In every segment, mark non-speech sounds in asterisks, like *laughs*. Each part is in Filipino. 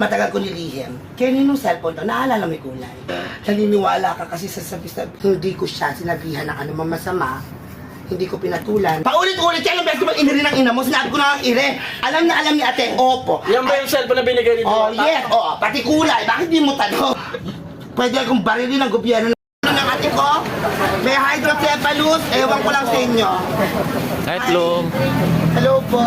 Matagal ko nilihim. Kaya ninong cellphone to, naalala mo yung kulay. Naniniwala ka kasi sa sabi sa hindi ko siya sinabihan ng ano masama. Hindi ko pinatulan. Paulit-ulit yan ang beses ko bang iniri ng ina mo. Sinabi ko na ang ire. Alam na alam ni ate, opo. Yan ba yung cellphone na binigay ni Oh, Diwata? yes. Oo, pati kulay. Bakit di mo tanong? Pwede akong barilin ng gobyerno ng ate ko. May hydrocephalus. Ewan ko lang sa inyo. Kahit. Hello po.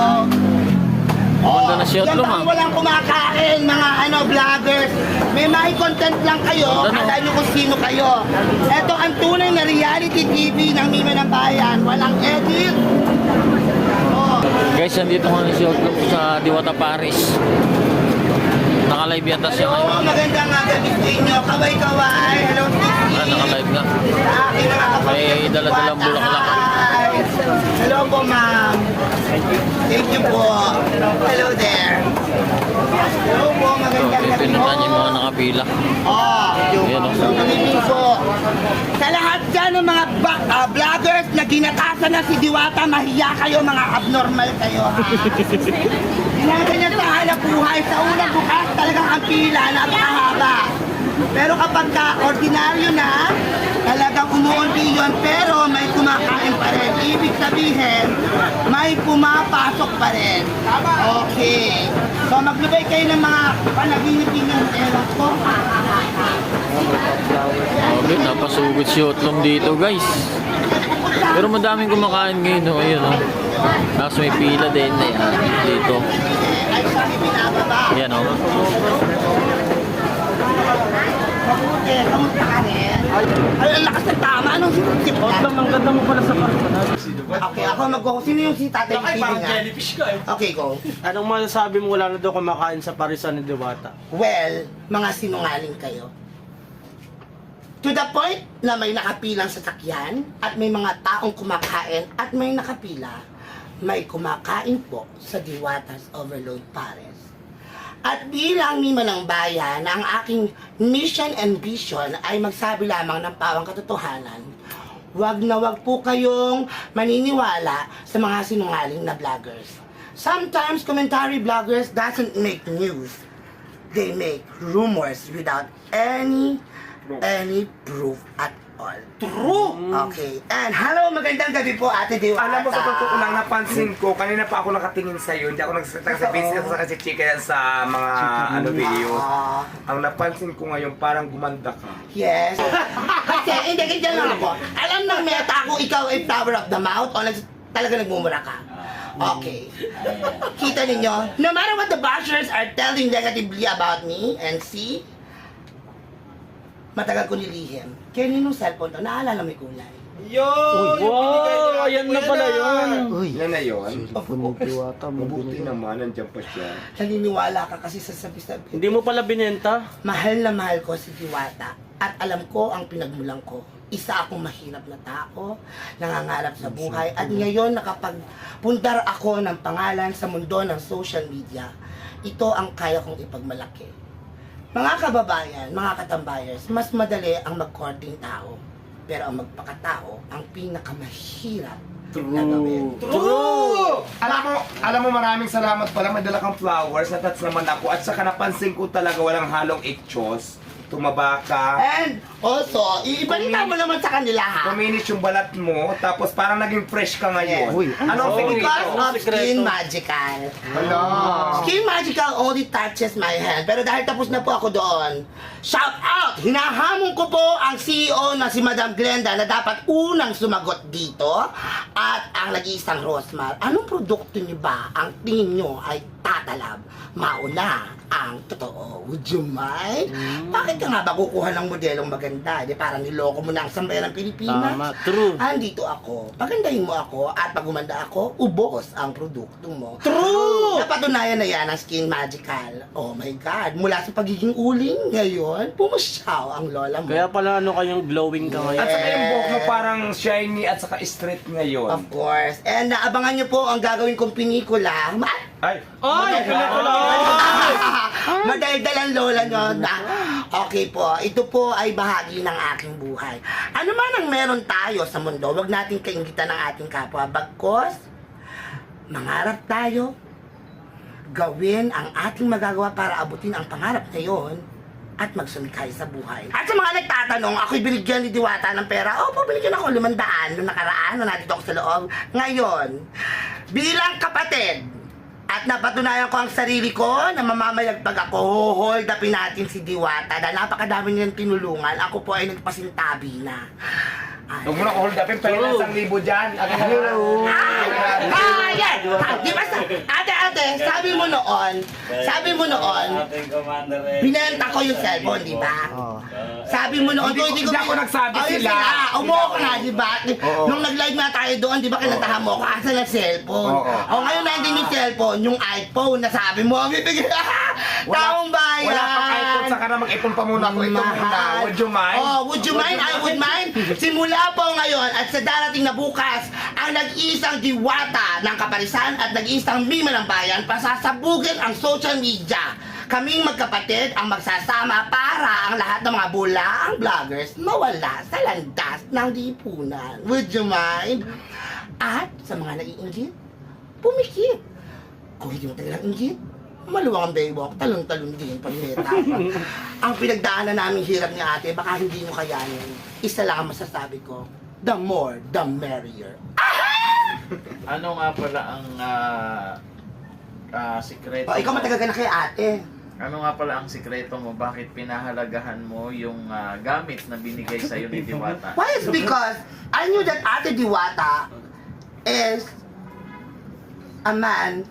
Maganda na Lom, bang ah. walang kumakain, mga ano, vloggers. May may content lang kayo. Maganda, no? Kala nyo kung sino kayo. Ito ang tunay na reality TV ng Mima ng Bayan. Walang edit. Oh. Guys, nandito nga si Otlong sa Diwata Paris. Naka-live yata siya Hello, ngayon. magandang gabi sa inyo. Kaway-kaway. Hello, Sissy. Ah, naka-live nga. Sa akin mga Hello po, ma'am. Thank you po. Hello there. Hello po, magandang gabi po. pinuntahan niya yung mga nakapila. Oh, Ayan, oh. evening po. Sa lahat dyan ng mga ba- ah, vloggers na ginatasan na si Diwata, mahiya kayo, mga abnormal kayo. ha? Ginaganyan sa hanap buhay. Sa unang bukas, talagang ang pila, napakahaba. Pero kapag ka ordinaryo na, talagang umuunti yun, pero may kumakain pa rin. Ibig sabihin, may pumapasok pa rin. Okay. So maglubay kayo ng mga panaginip ng ewan ko. Okay, napasugod si Otlong dito guys. Pero madaming kumakain ngayon. Oh. Ayun, oh. Tapos may pila din. Ayan, dito. Ayan, oh. Mabuti, kamusta ka rin? Ay, ang lakas ng tama. Anong sinutip ka? Ang ganda mo pala sa personal. Okay, ako mag Sino yung si Tatay Ay, parang nga? jellyfish ka eh. Okay, go. Anong masasabi mo wala na daw kumakain sa parisan ni Diwata? Well, mga sinungaling kayo. To the point na may nakapilang sasakyan at may mga taong kumakain at may nakapila, may kumakain po sa Diwata's Overload Pares. At bilang mima ng bayan, ang aking mission and vision ay magsabi lamang ng pawang katotohanan. Huwag na wag po kayong maniniwala sa mga sinungaling na vloggers. Sometimes commentary vloggers doesn't make news they make rumors without any any proof at all. True! Okay. And hello, magandang gabi po, Ate Diwata. Alam mo sa totoo lang, napansin ko, kanina pa ako nakatingin sa'yo, hindi ako nagsalita sa business sa kasi chika yan sa mga ano videos. Ah, Ang napansin ko ngayon, parang gumanda ka. yes. Kasi, hindi, ganyan lang ako. Alam ng meta kung ikaw ay flower of the mouth o nags- talaga nagmumura ka. Okay. Kita ninyo, no matter what the bashers are telling negatively about me and see, matagal ko nilihim. Kaya ninong cellphone to, naalala mo yung kulay. Yun! Wow! Ayan na pala yun! Yan na yun. Of course. Diwata Mabuti naman, nandiyan pa siya. Naniniwala ka kasi sa sabi-sabi. Hindi mo pala binenta? Mahal na mahal ko si Diwata at alam ko ang pinagmulan ko. Isa akong mahirap na tao, nangangarap sa buhay at ngayon nakapagpundar ako ng pangalan sa mundo ng social media. Ito ang kaya kong ipagmalaki. Mga kababayan, mga katambayers, mas madali ang magkorting tao. Pero ang magpakatao, ang pinakamahirap na gawin. True! Alam mo, alam mo maraming salamat pala, may dala kang flowers, natats naman ako, at saka napansin ko talaga walang halong ichos. Tumaba ka. And also, iibalita mo naman sa kanila ha. Kuminis yung balat mo, tapos parang naging fresh ka ngayon. Uy, Anong Oh, secret? Because Ano of? Skin Magical. Hala. Skin Magical only touches my hand. Pero dahil tapos na po ako doon, shout out! Hinahamon ko po ang CEO na si Madam Glenda na dapat unang sumagot dito at ang nag-iisang Rosmar. Anong produkto niyo ba ang tingin niyo ay tatalab? Mauna ang totoo. Would you mind? Bakit ka nga ba kukuha ng modelong maganda? Di parang niloko mo na ang sambayan ng Pilipinas? Tama, true. Andito ako. Pagandahin mo ako at pag gumanda ako, ubos ang produkto mo. True! Napatunayan na yan ang Skin Magical. Oh my God. Mula sa pagiging uling, ngayon, pumusyaw ang lola mo. Kaya pala ano kayong glowing ka At ngayon? saka yung buhok mo parang shiny at saka straight ngayon. Of course. And naabangan niyo po ang gagawin kong pelikula. Ma- Ay! Ay! *laughs* Madaldal ang lola nyo na, okay po, ito po ay bahagi ng aking buhay. Ano man ang meron tayo sa mundo, wag natin kaingitan ng ating kapwa. Bagkos, mangarap tayo, gawin ang ating magagawa para abutin ang pangarap na yon at magsumikay sa buhay. At sa mga nagtatanong, ako'y binigyan ni Diwata ng pera. Opo, binigyan ako limandaan noong nakaraan na nandito ako sa loob. Ngayon, bilang kapatid, at napatunayan ko ang sarili ko na mamamayagpag ako, hold upin natin si Diwata dahil napakadami niyang tinulungan. Ako po ay nagpasintabi na. Ay. Huwag mo na hold upin, pero True. isang libo dyan. Akin na lang. Ah, yan! Ah, Di ba, sa- ate, ate, sabi mo noon, sabi mo noon, Ating commander eh. binenta ko yung cellphone, di ba? Sabi mo noon, Hindi ko- hindi ako nagsabi Oh, yun sila. Umuha ka nga, di ba? Oo. Nung nag-live na tayo doon, di ba, kinantahan mo ako, asa na cellphone? Oo. O ngayon, nandun yung cellphone, yung iPhone, na sabi mo, bibigyan, *laughs* taong bayan. Saka na mag-ipon pa muna ako. Ito muna. Mahal. Would you mind? Oh, would you mind? I would mind. *laughs* Simula po ngayon at sa darating na bukas, ang nag-iisang diwata ng kaparisan at nag-iisang mima ng bayan, pasasabugin ang social media. Kaming magkapatid ang magsasama para ang lahat ng mga bulaang vloggers mawala sa landas ng lipunan. Would you mind? At sa mga naiinggit, pumikit. Kung hindi mo talagang inggit, maluwang ang baywalk, talon-talon din pag may tapang. *laughs* ang pinagdaanan namin hirap ni ate, baka hindi mo kayanin. Isa lang ang masasabi ko, the more, the merrier. Ano nga pala ang ah, ah, sikreto O, ikaw mo? matagal ka na kay ate. Ano nga pala ang sikreto mo? Bakit pinahalagahan mo yung ah, gamit na binigay sa'yo ni Diwata? Why is because I knew that Ate Diwata is a man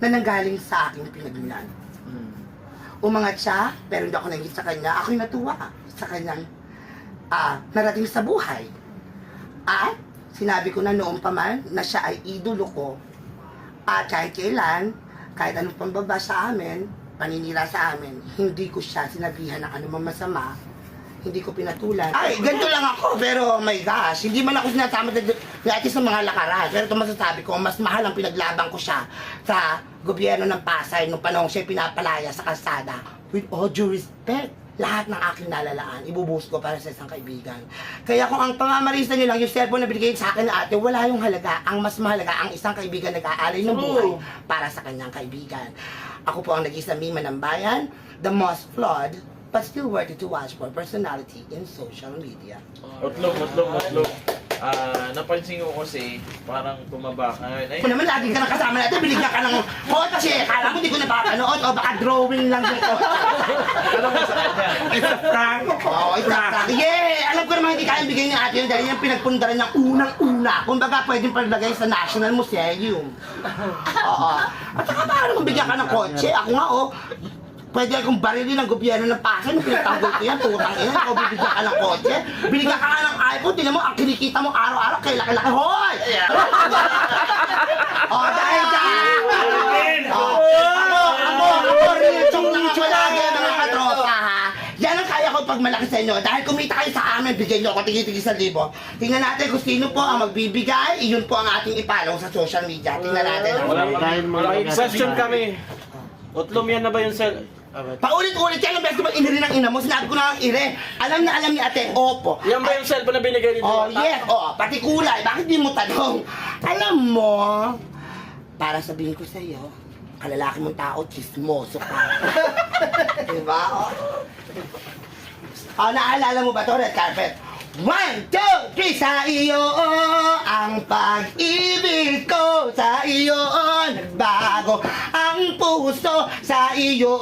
na nanggaling sa aking pinagmulan. Hmm. Umangat siya, pero hindi ako nangit sa kanya. Ako'y natuwa sa kanyang ah, narating sa buhay. At sinabi ko na noon pa man na siya ay idolo ko. At kahit kailan, kahit anong pambaba sa amin, paninira sa amin, hindi ko siya sinabihan ng anumang masama. Hindi ko pinatulan. Ay, ganito lang ako, pero oh my gosh, hindi man ako sinasama na ni ate sa mga lakaran. Pero ito masasabi ko, mas mahal ang pinaglaban ko siya sa gobyerno ng Pasay nung panahon siya pinapalaya sa kalsada. With all due respect, lahat ng aking nalalaan, ibubuhos ko para sa isang kaibigan. Kaya kung ang pangamarisa niyo lang, yung cellphone na binigay sa akin na ate, wala yung halaga. Ang mas mahalaga, ang isang kaibigan nag-aalay ng buhay para sa kanyang kaibigan. Ako po ang nag-isa mima ng bayan, the most flawed, but still worthy to watch for personality in social media. Utlog, utlog, utlog. Ah, napansin ko kasi parang tumaba ka. Ay, Kung naman lagi ka nang kasama natin, binigyan ka ng kota kasi kala mo hindi ko napapanood o baka drawing lang dito. *laughs* alam mo sa kanya. It's a prank. Oo, oh, exactly. Yeah! Alam ko naman hindi kayang bigay ni ate yun dahil yung pinagpundaran ng unang-una. Kung baga pwedeng palagay sa National Museum. Oo. At saka paano kung bigyan ka ng kotse? Ako nga oh, Pwede akong barilin ng gobyerno ng Pasay, nung pinatanggol ko yan, putang ina, ikaw bibigyan ka ng kotse. Binigyan ka nga ng iPhone, tinan mo, ang kinikita mo araw-araw, kay laki-laki, hoy! oh, dahil dyan! Oh, ako, ako, ako, real lang ako lagi, mga katropa, ha? Yan ang kaya ko pag malaki sa inyo. Dahil kumita kayo sa amin, bigyan nyo ako tigil-tigil sa libo. Tingnan natin kung sino po ang magbibigay. Iyon po ang ating ipalaw sa social media. Tingnan natin. Wala pa. May question kami. Utlom yan na ba yung cell? Ba't? Paulit-ulit yan ang beses ba iniri ng ina mo? Sinabi ko na ang ire. Alam na alam ni ate, opo. Yan ba yung cellphone na binigay ni Oh, Diwata? yes. Oh, pati kulay. Bakit di mo tanong? Alam mo, para sabihin ko sa iyo, kalalaki mong tao, chismoso ka. *laughs* diba? Oh. oh, naalala mo ba to, red carpet? One, two, three, sa iyo ang pag-ibig ko sa iyo nagbago ang puso sa iyo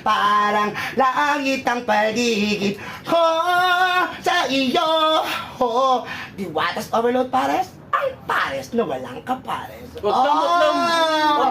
parang langit ang paligid ko sa iyo oh, Diwatas Overload Pares ang pares na walang kapares. Oh!